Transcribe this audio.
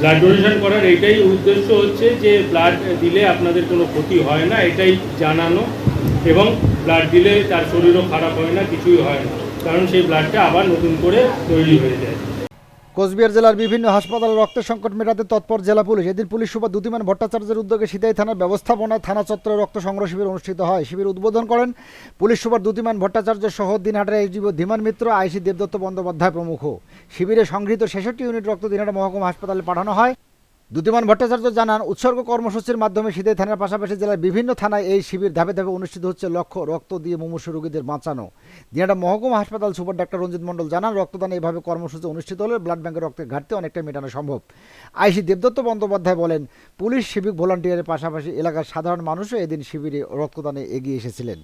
Blood donation করার এটাই উদ্দেশ্য হচ্ছে যে ব্লাড দিলে আপনাদের কোনো ক্ষতি হয় না, এটাই জানানো এবং ব্লাড দিলে তার শরীরও খারাপ হয় না, কিছুই হয় না। কারণ সেই ব্লাডটা আবার নতুন করে তৈরি হয়ে যায়। কোচবিহার জেলার বিভিন্ন হাসপাতালে রক্তের সংকট মেটাতে তৎপর জেলা পুলিশ। এদিন পুলিশ সুপার দুতিমান ভট্টাচার্যের উদ্যোগে সিতাই থানার ব্যবস্থাপনায় থানা চত্বরে রক্ত সংগ্রহ শিবির অনুষ্ঠিত হয়। শিবির উদ্বোধন করেন পুলিশ সুপার দুতিমান ভট্টাচার্য সহ দিনহাটার এসডিও ধীমান মিত্র, আইসি দেবদত্ত বন্দ্যোপাধ্যায় প্রমুখ। শিবিরে সংগৃহীত ছেষট্টি ইউনিট রক্ত দিনহাটা মহকুমা হাসপাতালে পাঠানো হয়। দ্যুতিমান ভট্টাচার্য জানান, উৎসর্গ কর্মসূচির মাধ্যমে সিদাই থানার পাশাপাশি জেলার বিভিন্ন থানায় এই শিবির ধাপে ধাপে অনুষ্ঠিত হচ্ছে লক্ষ্য রক্ত দিয়ে মুমূর্ষু রোগীদের বাঁচানো। দিনাটা মহকুমা হাসপাতাল সুপার ডাক্তার রঞ্জিত মণ্ডল জানান, রক্তদান এইভাবে কর্মসূচি অনুষ্ঠিত হলে ব্লাড ব্যাংকের রক্তের ঘাটতি অনেকটা মেটানো সম্ভব। আইসি দেবদত্ত বন্দ্যোপাধ্যায় বলেন, পুলিশ, সিভিক ভলান্টিয়ারের পাশাপাশি এলাকার সাধারণ মানুষও এদিন শিবিরে রক্তদানে এগিয়ে এসেছিলেন।